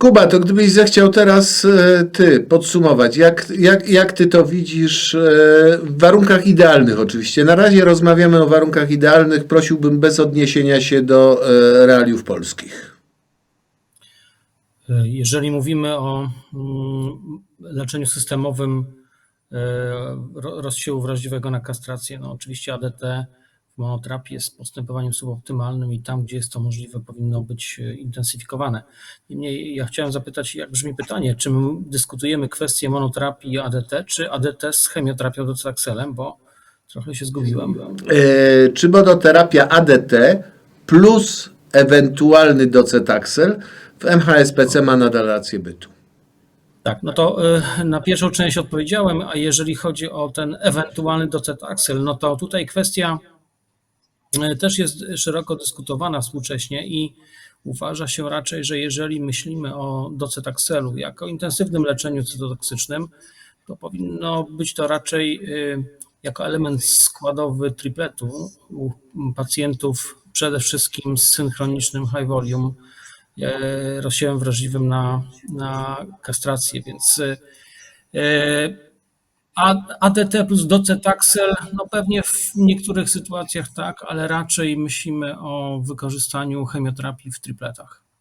Kuba, to gdybyś zechciał teraz e, ty podsumować, jak, jak, jak ty to widzisz e, w warunkach idealnych oczywiście. Na razie rozmawiamy o warunkach idealnych. Prosiłbym bez odniesienia się do e, realiów polskich. Jeżeli mówimy o mm, leczeniu systemowym ro- rozsiłu wrażliwego na kastrację, no oczywiście ADT w monoterapii jest postępowaniem suboptymalnym i tam, gdzie jest to możliwe, powinno być e, intensyfikowane. Niemniej ja chciałem zapytać, jak brzmi pytanie, czy my dyskutujemy kwestię monoterapii ADT, czy ADT z chemioterapią docetaxelem, bo trochę się zgubiłem. E, czy monoterapia ADT plus ewentualny docetaxel w MHSPC ma nadal rację bytu? Tak, no to y, na pierwszą część odpowiedziałem, a jeżeli chodzi o ten ewentualny docetaxel, no to tutaj kwestia też jest szeroko dyskutowana współcześnie i uważa się raczej, że jeżeli myślimy o docetaxelu jako intensywnym leczeniu cytotoksycznym, to powinno być to raczej y, jako element składowy tripletu u pacjentów przede wszystkim z synchronicznym high volume e, rozsiałem wrażliwym na, na kastrację, więc e, A- ADT plus docetaxel, no pewnie w niektórych sytuacjach tak, ale raczej myślimy o wykorzystaniu chemioterapii w tripletach.